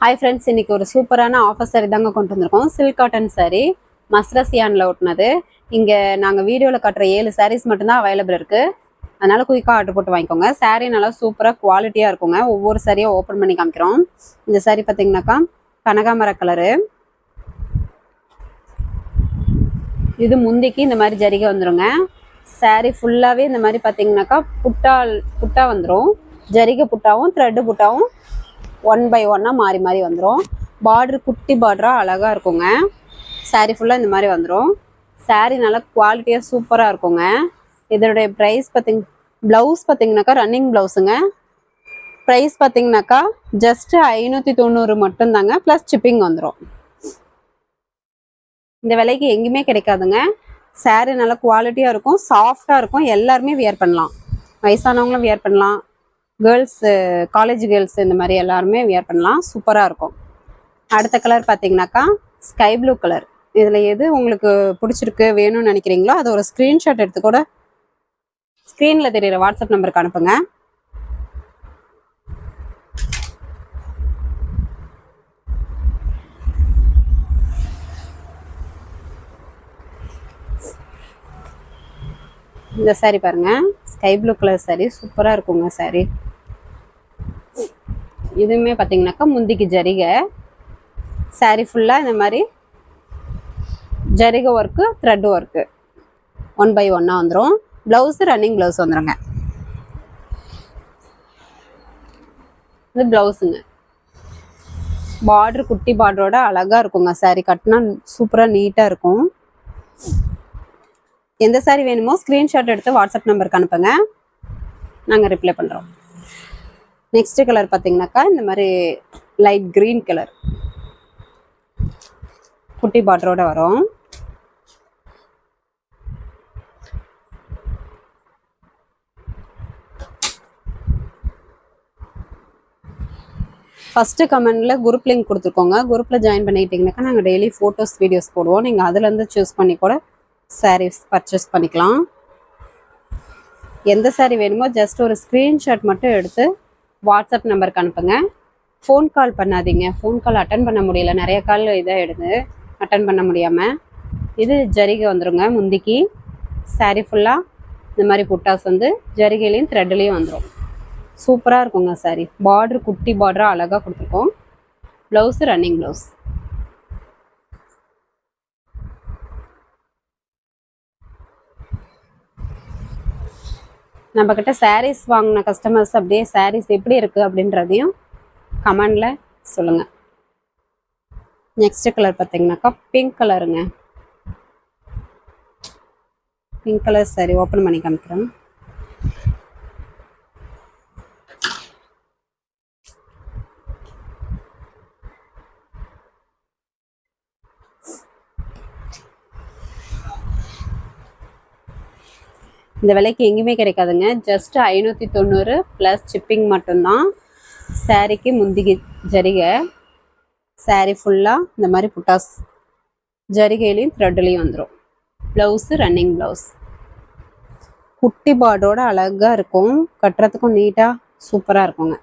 Hi friends இன்னைக்கு ஒரு சூப்பரான ஆஃபர் சாரி தாங்க கொண்டு வந்திருக்கோம். சில்க் காட்டன் saree மஸ்ரசியானில் ஒட்டினது. இங்கே நாங்கள் வீடியோவில் காட்டுற ஏழு சாரீஸ் மட்டும்தான் அவைலபிள் இருக்குது அதனால் குயிக்காக ஆர்டர் போட்டு வாங்கிக்கோங்க. சாரீ நல்லா சூப்பராக குவாலிட்டியாக இருக்குங்க. ஒவ்வொரு சாரியாக ஓப்பன் பண்ணி காமிக்கிறோம். இந்த saree பார்த்தீங்கன்னாக்கா கனகாமர கலரு இது முந்திக்கு இந்த மாதிரி ஜரிகை வந்துருங்க. Saree ஃபுல்லாகவே இந்த மாதிரி பார்த்தீங்கன்னாக்கா புட்டா புட்டா வந்துடும் ஜரிகை புட்டாவும் த்ரெட்டு புட்டாவும் ஒன் பை ஒன்னாக மாறி மாறி வந்துடும் பார்டர் குட்டி பார்டராக அழகாக இருக்குங்க. சாரீ ஃபுல்லாக இந்த மாதிரி வந்துடும் சாரீ நல்லா குவாலிட்டியாக சூப்பராக இருக்குங்க. இதனுடைய ப்ரைஸ் பார்த்திங் ப்ளவுஸ் பார்த்தீங்கன்னாக்கா ரன்னிங் ப்ளவுஸுங்க ப்ரைஸ் பார்த்தீங்கன்னாக்கா ஜஸ்ட்டு ஐநூற்றி தொண்ணூறு மட்டும்தாங்க. ப்ளஸ் சிப்பிங் வந்துடும் இந்த விலைக்கு எங்கேயுமே கிடைக்காதுங்க. சாரீ நல்லா குவாலிட்டியாக இருக்கும் சாஃப்டாக இருக்கும். எல்லாருமே வியர் பண்ணலாம். வயசானவங்களும் வியர் பண்ணலாம். கேர்ள்ஸு காலேஜ் கேர்ள்ஸ் இந்த மாதிரி எல்லாருமே வியர் பண்ணலாம். சூப்பராக இருக்கும். அடுத்த கலர் பார்த்தீங்கன்னாக்கா ஸ்கை ப்ளூ கலர் இதில் எது உங்களுக்கு பிடிச்சிருக்கு வேணும்னு நினைக்கிறீங்களோ அதை ஒரு ஸ்க்ரீன்ஷாட் எடுத்து கூட ஸ்க்ரீனில் தெரியிற வாட்ஸ்அப் நம்பருக்கு அனுப்புங்க. இந்த சாரி பாருங்கள் ஸ்கை ப்ளூ கலர் சாரி சூப்பராக இருக்குங்க சாரி இதுவுமே பார்த்தீங்கன்னாக்கா முந்திக்கு ஜரிகை. Saree ஃபுல்லாக இந்த மாதிரி ஜரிகை work thread work one by ஒன்னாக வந்துடும் ப்ளவுஸு ரன்னிங் ப்ளவுஸ் வந்துடுங்க இது ப்ளவுஸுங்க பார்டர் குட்டி பார்டரோட அழகாக இருக்குங்க. Saree கட்டினா சூப்பராக நீட்டாக இருக்கும். எந்த saree வேணுமோ ஸ்க்ரீன்ஷாட் எடுத்து வாட்ஸ்அப் நம்பருக்கு அனுப்புங்க. நாங்கள் ரிப்ளை பண்ணுறோம் நெக்ஸ்ட் கலர் பார்த்தீங்கன்னாக்கா இந்த மாதிரி லைட் க்ரீன் கலர் குட்டி பார்டரோட வரும். ஃபஸ்ட்டு கமெண்டில் குரூப் லிங்க் கொடுத்துருக்கோங்க. குரூப்பில் ஜாயின் பண்ணிக்கிட்டிங்கனாக்கா நாங்கள் டெய்லி ஃபோட்டோஸ் வீடியோஸ் போடுவோம். நீங்கள் அதுலேருந்து சூஸ் பண்ணி கூட சாரீஸ் பர்ச்சேஸ் பண்ணிக்கலாம். எந்த சாரீ வேணுமோ ஜஸ்ட் ஒரு ஸ்க்ரீன்ஷாட் மட்டும் எடுத்து வாட்ஸ்அப் நம்பருக்கு அனுப்புங்க. ஃபோன் கால் பண்ணாதீங்க. ஃபோன் கால் அட்டன் பண்ண முடியல. நிறைய கால் இதாக எடுது அட்டன் பண்ண முடியாமல் இது ஜரிகை வந்துருங்க முந்திக்கு. சாரி ஃபுல்லாக இந்த மாதிரி புட்டாஸ் வந்து ஜரிகையிலையும் த்ரெட்லேயும் வந்துடும் சூப்பராக இருக்குங்க சாரி பார்ட்ரு குட்டி பார்டராக அழகாக கொடுத்துருக்கோம். ப்ளவுஸு ரன்னிங் ப்ளவுஸ் நம்மக்கிட்ட சாரீஸ் வாங்கின கஸ்டமர்ஸ் அப்படியே சாரீஸ் எப்படி இருக்குது அப்படின்றதையும் கமெண்டில் சொல்லுங்கள் நெக்ஸ்ட் கலர் பார்த்தீங்கன்னாக்கா பிங்க் கலருங்க பிங்க் கலர் சரி ஓப்பன் பண்ணி காமிக்கிறேன். இந்த விலைக்கு எங்கேயுமே கிடைக்காதுங்க. ஜஸ்ட் ஐநூற்றி தொண்ணூறு ப்ளஸ் சிப்பிங் மட்டும்தான். சாரீக்கு முந்திகி ஜரிகை. Saree ஃபுல்லாக இந்த மாதிரி புட்டாஸ். ஜரிகையிலையும் த்ரெட்லேயும் வந்துடும் ப்ளவுஸு ரன்னிங் ப்ளவுஸ் குட்டி பார்டரோட அழகாக இருக்கும். கட்டுறதுக்கும் நீட்டாக சூப்பராக இருக்குங்க.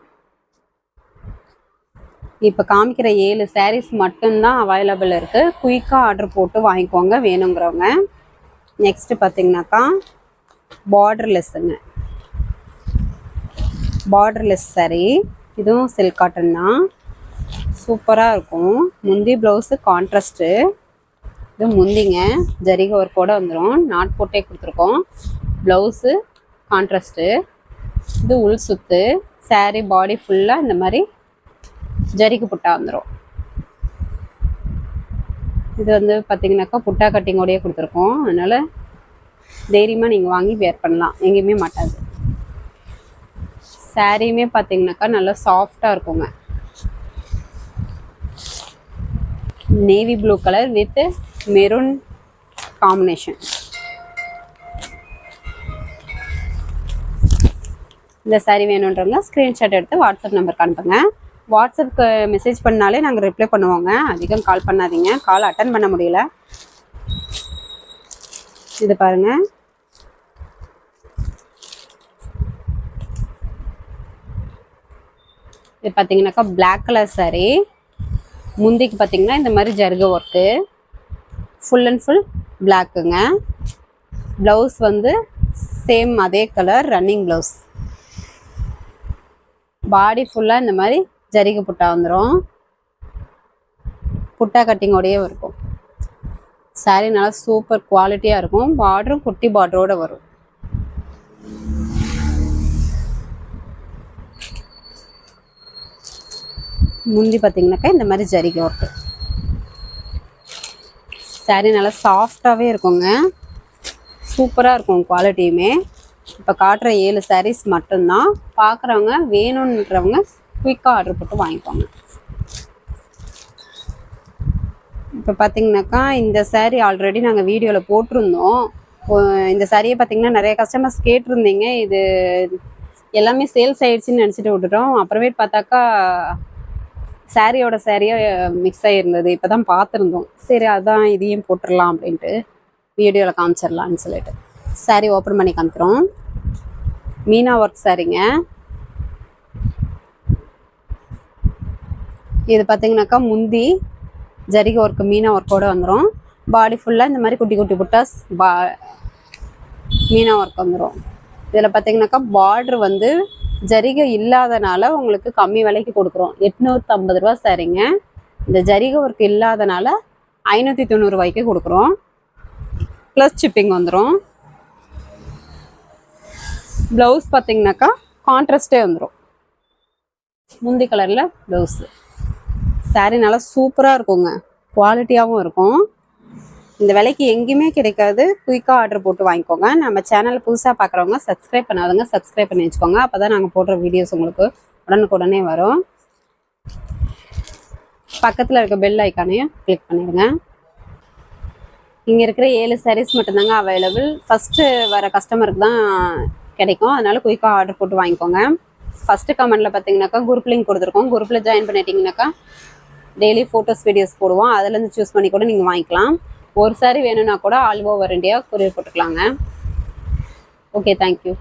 இப்போ காமிக்கிற ஏழு சாரீஸ் மட்டும்தான் அவைலபிள் இருக்குது குயிக்காக ஆர்டர் போட்டு வாங்கிக்கோங்க வேணுங்கிறவங்க. நெக்ஸ்ட்டு பார்த்தீங்கன்னாக்கா பார்டர்லெஸ்ஸுங்க பார்டர்லெஸ் சரி இதுவும் சில்க் காட்டன் தான். சூப்பராக இருக்கும். முந்தி ப்ளவுஸு கான்ட்ராஸ்ட்டு இது முந்திங்க. ஜரிகை ஒர்க்கோட வந்துடும் நாட் போட்டே கொடுத்துருக்கோம். ப்ளவுஸு கான்ட்ராஸ்ட்டு இது உள் சுத்து. Saree பாடி ஃபுல்லாக இந்த மாதிரி ஜரிக்கு புட்டா வந்துடும் இது வந்து பார்த்தீங்கன்னாக்கா புட்டா கட்டிங்கோடையே கொடுத்துருக்கோம். அதனால் தைரியமாக நீங்கள் வாங்கி வேர் பண்ணலாம். எங்கேயுமே மாட்டாது. சாரியுமே பார்த்தீங்கன்னாக்கா நல்லா சாஃப்டாக இருக்குங்க. Navy blue colour with maroon combination இந்த சாரீ வேணுன்றவங்க ஸ்க்ரீன்ஷாட் எடுத்து வாட்ஸ்அப் நம்பருக்கு அனுப்புங்க. வாட்ஸ்அப்க்கு மெசேஜ் பண்ணாலே நாங்கள் ரிப்ளை பண்ணுவோங்க. அதிகம் கால் பண்ணாதீங்க. கால் அட்டன் பண்ண முடியல. இது பாருங்க. இது பார்த்தீங்கன்னாக்கா பிளாக் கலர் சாரீ முந்திக்கு பார்த்தீங்கன்னா இந்த மாதிரி ஜருக ஒர்க்கு ஃபுல் அண்ட் ஃபுல் பிளாக்குங்க ப்ளவுஸ் வந்து சேம் அதே கலர் ரன்னிங் ப்ளவுஸ் பாடி ஃபுல்லாக இந்த மாதிரி ஜரிகை புட்டா வந்துடும் புட்டா கட்டிங்கோடையே இருக்கும். சாரீ நல்லா சூப்பர் குவாலிட்டியாக இருக்கும். பார்டரும் குட்டி பார்டரோடு வரும். முந்தி பார்த்தீங்கன்னாக்கா இந்த மாதிரி ஜரிகை ஒர்க்கு சாரீ நல்லா சாஃப்டாகவே இருக்குங்க. சூப்பராக இருக்கும் குவாலிட்டியுமே இப்போ காட்டுற ஏழு சாரீஸ் மட்டும்தான். பார்க்குறவங்க வேணுன்றவங்க குயிக்காக ஆர்டர் போட்டு வாங்கிக்கோங்க. இப்போ பார்த்தீங்கன்னாக்கா இந்த சாரீ ஆல்ரெடி நாங்கள் வீடியோவில் போட்டிருந்தோம். இந்த சாரியை பார்த்தீங்கன்னா நிறைய கஸ்டமர்ஸ் கேட்டிருந்தீங்க. இது எல்லாமே சேல்ஸ் ஆயிடுச்சுன்னு நினச்சிட்டு விட்டுட்டோம். அப்புறமேட்டு பார்த்தாக்கா சாரியோட சாரியாக மிக்ஸ் ஆகிருந்தது இப்போ தான் பார்த்துருந்தோம். சரி அதான் இதையும் போட்டுடலாம் அப்படின்ட்டு வீடியோவில் காமிச்சிடலான்னு சொல்லிட்டு. சாரி ஓப்பன் பண்ணி காமிக்கிறோம். மீனா ஒர்க் சாரிங்க இது பார்த்தீங்கன்னாக்கா முந்தி ஜரிகை ஒர்க்கு மீனா ஒர்க்கோட வந்துடும் பாடி ஃபுல்லாக இந்த மாதிரி குட்டி குட்டி புட்டாஸ் பா மீனா ஒர்க் வந்துடும் இதில் பார்த்தீங்கன்னாக்கா பார்ட்ரு வந்து ஜரிகை இல்லாதனால உங்களுக்கு கம்மி விலைக்கு கொடுக்குறோம். எட்நூற்றம்பது ரூபா சரிங்க. இந்த ஜரிகை ஒர்க் இல்லாதனால ஐநூற்றி தொண்ணூறுரூவாய்க்கு கொடுக்குறோம். ப்ளஸ் ஷிப்பிங் வந்துடும் ப்ளவுஸ் பார்த்தீங்கன்னாக்கா கான்ட்ராஸ்டே வந்துடும் முந்தி கலரில் ப்ளவுஸு சாரீ நல்லா சூப்பராக இருக்குங்க. குவாலிட்டியாகவும் இருக்கும். இந்த விலைக்கு எங்கேயுமே கிடைக்காது. குயிக்காக ஆர்டர் போட்டு வாங்கிக்கோங்க. நம்ம சேனல் புதுசாக பார்க்குறவங்க சப்ஸ்கிரைப் பண்ணாதவங்க சப்ஸ்கிரைப் பண்ணி வச்சுக்கோங்க. அப்போ தான் நாங்கள் போடுற வீடியோஸ் உங்களுக்கு உடனுக்குடனே வரும். பக்கத்தில் இருக்க பெல் ஐக்கானையும் கிளிக் பண்ணிடுங்க. இங்கே இருக்கிற ஏழு சாரீஸ் மட்டும்தாங்க அவைலபிள் ஃபஸ்ட்டு வர கஸ்டமருக்கு தான் கிடைக்கும். அதனால் குயிக்காக ஆர்டர் போட்டு வாங்கிக்கோங்க. ஃபஸ்ட்டு கமெண்டில் பார்த்தீங்கன்னாக்கா குரூப் லிங்க் கொடுத்துருக்கோம். குரூப்பில் ஜாயின் பண்ணிட்டீங்கன்னாக்கா டெய்லி ஃபோட்டோஸ் வீடியோஸ் போடுவோம். அதுலேருந்து சூஸ் பண்ணி கூட நீங்கள் வாங்கிக்கலாம். ஒரு சாரி வேணும்னா கூட ஆல் ஓவர் இண்டியா கொரியர் போட்டுக்கலாங்க. Okay thank you